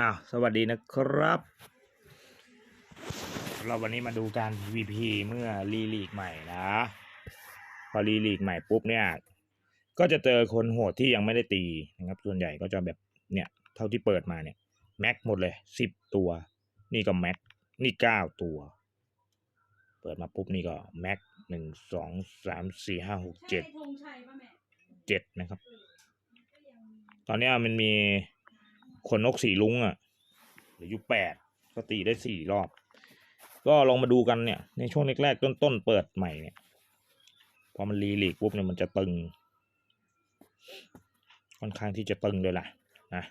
อ้าวสวัสดีนะครับ เราวันนี้มาดูการ PVP เมื่อรีลีกใหม่นะ พอรีลีกใหม่ปุ๊บเนี่ย ก็จะเจอคนโหดที่ยังไม่ได้ตีนะครับ ส่วนใหญ่ก็จะแบบเนี่ย เท่าที่เปิดมาเนี่ย แม็กหมดเลยสิบตัว นี่ก็แม็กนี่เก้าตัว เปิดมาปุ๊บนี่ก็แม็กหนึ่งสองสามสี่ห้าหกเจ็ดใช่ธงชัยป่ะแม่เจ็ดนะครับ ตอนเนี้ยมันมี ขนนกสีลุงอะเหรืออยู่แปดก็ตีได้สี่รอบ ก็ลองมาดูกันเนี่ย ในช่วงแรกๆต้นๆเปิดใหม่เนี่ย พอมันรีลีกปุ๊บเนี่ยมันจะตึง ค่อนข้างที่จะตึงเลยล่ะนะ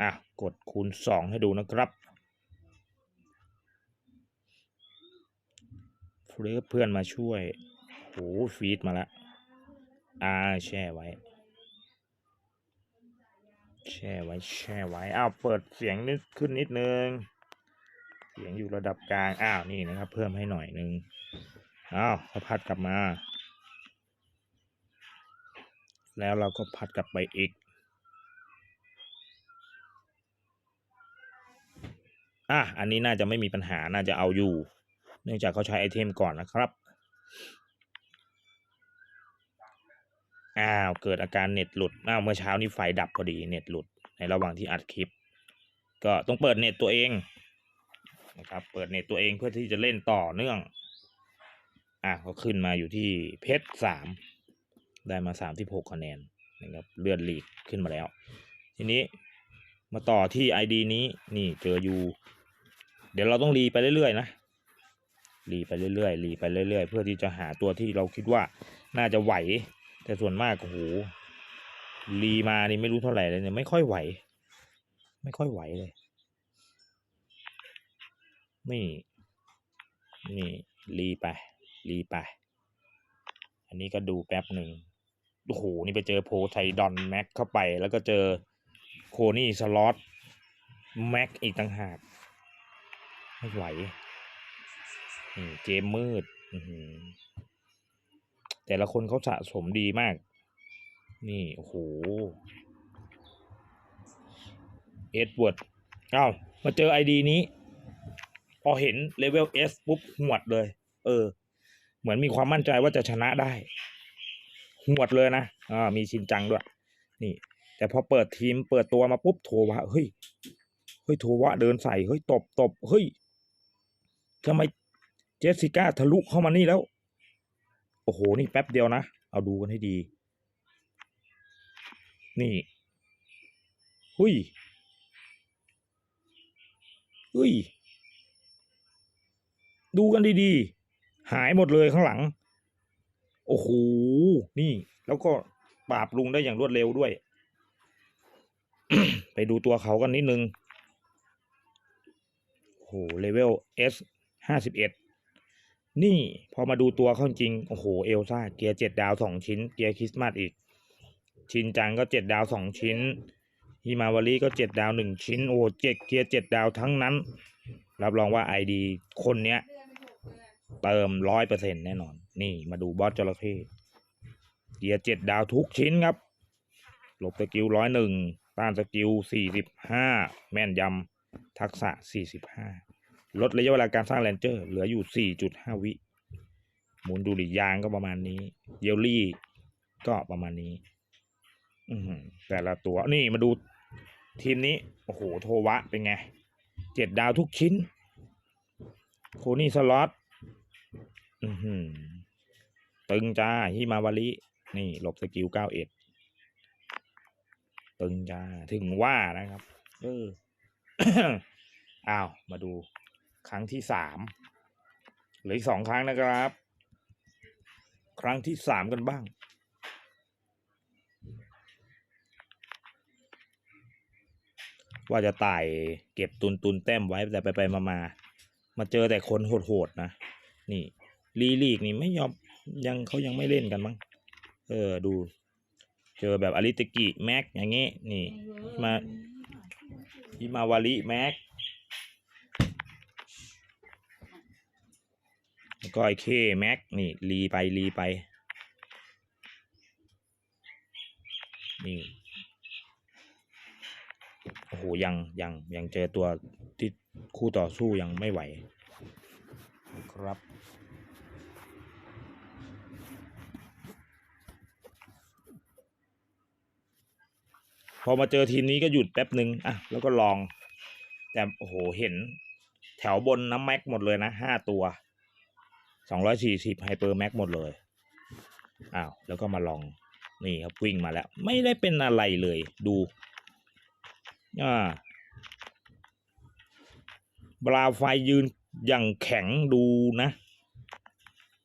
อะกดคูณสองให้ดูนะครับเพื่อนมาช่วยโหฟีดมาล้วอ่าแช่ไว้ แช่ไว้แช่ไว้อ้าวเปิดเสียงนิดขึ้นนิดนึง เสียงอยู่ระดับกลางอ้าวนี่นะครับ เพิ่มให้หน่อยนึงอ้าวพอพัดกลับมา แล้วเราก็พัดกลับไปอีกอะอันนี้น่าจะไม่มีปัญหาน่าจะเอาอยู่ เนื่องจากเขาใช้ไอเทมก่อนนะครับ อ้าวเกิดอาการเน็ตหลุดอ้าวเมื่อเช้านี้ไฟดับพอดีเน็ตหลุดในระหว่างที่อัดคลิป ก็ต้องเปิดเน็ตตัวเองนะครับเปิดเน็ตตัวเองเพื่อที่จะเล่นต่อเนื่อง อะก็ขึ้นมาอยู่ที่เพชรสามได้มาสามที่หกคะแนนนะครับเลื่อนลีกขึ้นมาแล้ว ทีนี้มาต่อที่ ID นี้นี่เจออยู่ เดี๋ยวเราต้องรีไปเรื่อยๆนะรีไปเรื่อยๆรีไปเรื่อยๆ เพื่อที่จะหาตัวที่เราคิดว่าน่าจะไหว แต่ส่วนมากโอ้โหรีมานี่ไม่รู้เท่าไหร่เลยเนี่ยไม่ค่อยไหว ไม่ค่อยไหวเลย นี่ นี่รีไปรีไป อันนี้ก็ดูแป๊บหนึ่งโอ้โห นี่ไปเจอโพไทดอนแม็กเข้าไป แล้วก็เจอโคนี่สล็อตแม็กอีกต่างหาก ไม่ไหวเจมมืดอื แต่ละคนเขาสะสมดีมาก นี่ โอ้โห เอ็ดเวิร์ดเอ้า มาเจอไอดีนี้ พอเห็นเลเวลเอสปุ๊บหวดเลย เออ เหมือนมีความมั่นใจว่าจะชนะได้หวดเลยนะอ่ามีชินจังด้วย นี่ แต่พอเปิดทีมเปิดตัวมาปุ๊บโทวะเฮ้ยเฮ้ยโทวะเดินใส่เฮ้ยตบตบเฮ้ยทำไมเจสสิก้าทะลุเข้ามานี่แล้ว โอ้โห นี่แป๊บเดียวนะ เอาดูกันให้ดี นี่ หุยหุยดูกันดีๆ หายหมดเลยข้างหลัง โอ้โห นี่ แล้วก็ปราบลุงได้อย่างรวดเร็วด้วย ไปดูตัวเขากันนิดนึงโอ้โหเลเวล S ห้าสิบเอ็ด นี่พอมาดูตัวเขาจริง โอ้โห เอลซ่า เกียร์เจ็ดดาวสองชิ้น เกียร์คริสต์มาสอีก ชินจังก็เจ็ดดาวสองชิ้น ฮิมาวารีก็เจ็ดดาวหนึ่งชิ้น โอ้โหเจ็ดเกียร์เจ็ดดาวทั้งนั้น รับรองว่าไอดีคนเนี้ยเดือนเป็นหกเดือนเติมร้อยเปอร์เซ็นแน่นอน นี่มาดูบอสจระเข้เกียร์เจ็ดดาวทุกชิ้นครับ หลบสกิลร้อยหนึ่งต้านสกิลสี่สิบห้า แม่นยำ ทักษะสี่สิบห้า ลดระยะเวลาการสร้างแรนเจอร์ เหลืออยู่สี่จุดห้าวิหมุนดูหลียางก็ประมาณนี้ เยลลี่ก็ประมาณนี้ อืแต่ละตัวนี่มาดูทีมนี้ โอ้โห โทวะเป็นไงเจ็ดดาวทุกชิ้น โคนี่สล็อตอืตึงจ้าฮิมาวารินี่หลบสกิลเก้าเอ็ดตึงจ้า ถึงว่านะครับ เอออ้าว มาดู ครั้งที่สามเหลืออีกสองครั้งนะครับ ครั้งที่สามกันบ้าง ว่าจะไต่เก็บตุนตุนแต้มไว้แต่ไปไปมามามาเจอแต่คนโหดๆนะ นี่ลีลีกนี่ไม่ยอมยังเขายังไม่เล่นกันมั้งเออดู เจอแบบอลิตกิแม็กอย่างงี้ นี่มาฮิมาวาริแม็ก แล้วก็ไอเคแม็กนี่รีไปรีไป นี่ โอ้โห ยังยังยังเจอตัวที่คู่ต่อสู้ยังไม่ไหว ครับพอมาเจอทีมนี้ก็หยุดแป๊บหนึ่งอะ แล้วก็ลอง แต่โอ้โห เห็นแถวบนน้ำแม็กหมดเลยนะห้าตัว สองร้อยสี่สิบไฮเปอร์แม็กหมดเลย อ้าว แล้วก็มาลอง นี่ครับวิ่งมาแล้ว ไม่ได้เป็นอะไรเลยดูอ่าบราไฟยืนอย่างแข็งดูนะ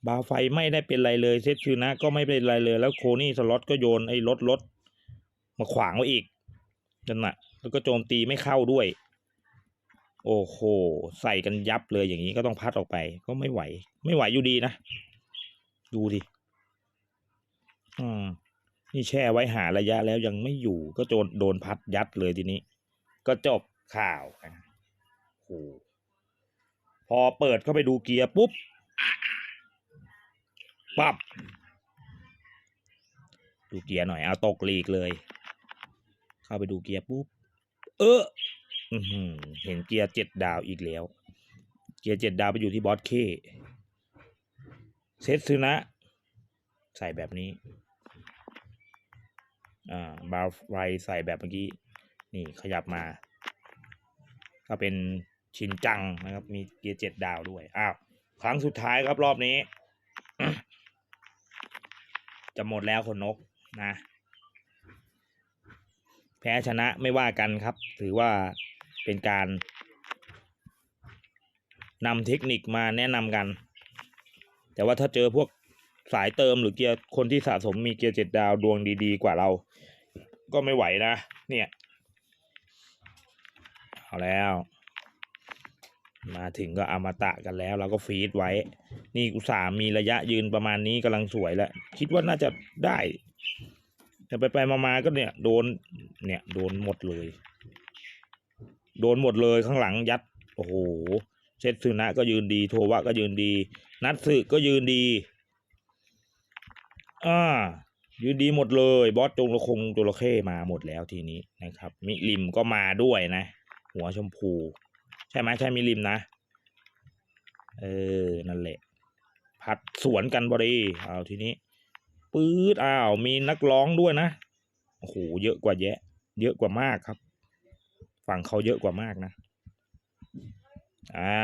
บาไฟไม่ได้เป็นไรเลยเซตชื่อนะ ก็ไม่เป็นไรเลย แล้วโคนี่สล็อตก็โยนไอ้รถรถมาขวางไว้อีกนั่นน่ะแล้วก็โจมตีไม่เข้าด้วย โอ้โห ใส่กันยับเลยอย่างนี้ก็ต้องพัดออกไป ก็ไม่ไหว ไม่ไหวอยู่ดีนะ ดูดิอืมนี่แช่ไว้หาระยะแล้วยังไม่อยู่ ก็โดนโดนพัดยัดเลยทีนี้ ก็จบข่าวนะโอ้โหพอเปิดเข้าไปดูเกียร์ปุ๊บปับดูเกียร์หน่อยเอาตกลีกเลย เข้าไปดูเกียร์ปุ๊บ เออ เห็นเกียร์เจ็ดดาวอีกแล้ว เกียร์เจ็ดดาวไปอยู่ที่บอสเคเซตซึนะ ใส่แบบนี้ อ่า บาร์ไฟใส่แบบเมื่อกี้ นี่ขยับมา ก็เป็นชินจังนะครับ มีเกียร์เจ็ดดาวด้วย อ้าว ครั้งสุดท้ายครับรอบนี้ จะหมดแล้วคนนกนะ แพ้ชนะไม่ว่ากันครับ ถือว่า เป็นการนำเทคนิคมาแนะนำกัน แต่ว่าถ้าเจอพวกสายเติมหรือเกียร์คนที่สะสมมีเกียร์เจ็ดดาวดวงดีๆ กว่าเรา ก็ไม่ไหวนะ เนี่ย เอาแล้ว มาถึงก็อมตะกันแล้ว เราก็ฟีดไว้ นี่อุตส่าห์มีระยะยืนประมาณนี้กำลังสวยแล้ว คิดว่าน่าจะได้แต่ไปไปๆมาๆก็เนี่ย โดนเนี่ย โดนหมดเลย โดนหมดเลยข้างหลังยัด โอ้โห เซตซึนะก็ยืนดี โทวะก็ยืนดี นัตสึก็ยืนดี อ่า ยืนดีหมดเลย บอสจงระคงจระเข้มาหมดแล้วทีนี้นะครับ มิลิมก็มาด้วยนะ หัวชมพู ใช่ไหมใช่มิลิมนะ เออ นั่นแหละ พัดสวนกันบอดีเอาทีนี้ปื๊ดอ้าว มีนักร้องด้วยนะ โอ้โห เยอะกว่าแยะ เยอะกว่ามากครับ ฝั่งเขาเยอะกว่ามากนะ อ่า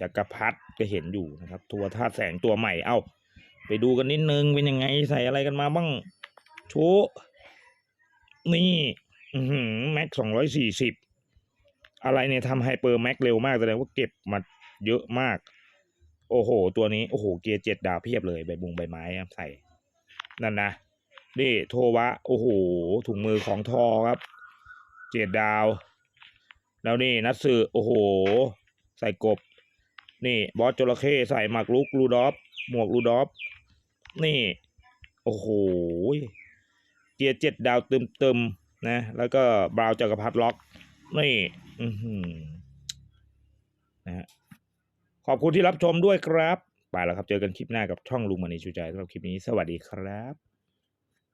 จักรพัดก็เห็นอยู่นะครับ ตัวธาตุแสงตัวใหม่ เอ้า ไปดูกันนิดนึง เป็นยังไงใส่อะไรกันมาบ้างโชว์นี่ อืแม็กสองร้อยสี่สิบอะไรเนี่ยทำไฮเปอร์แม็กเร็วมากแสดงว่าเก็บมาเยอะมาก โอ้โห ตัวนี้ โอ้โห เกียร์เจ็ดดาวเพียบเลย ใบบุงใบไม้ใส่ นั่นนะนี่โทวะ โอ้โห ถุงมือของทอครับ เจ็ดดาว แล้วนี่นัตสึโอ้โห ใส่กบ นี่บอสจระเข้ใส่หมากลุกลูดอฟหมวกลูดอฟนี่ โอ้โหเกียร์เจ็ดดาวเติมเติมนะ แล้วก็บราวน์จักรพรรดิล็อก นี่อืนะฮะขอบคุณที่รับชมด้วยครับ ไปแล้วครับ เจอกันคลิปหน้ากับช่องลุงมณีชูใจสำหรับคลิปนี้ สวัสดีครับ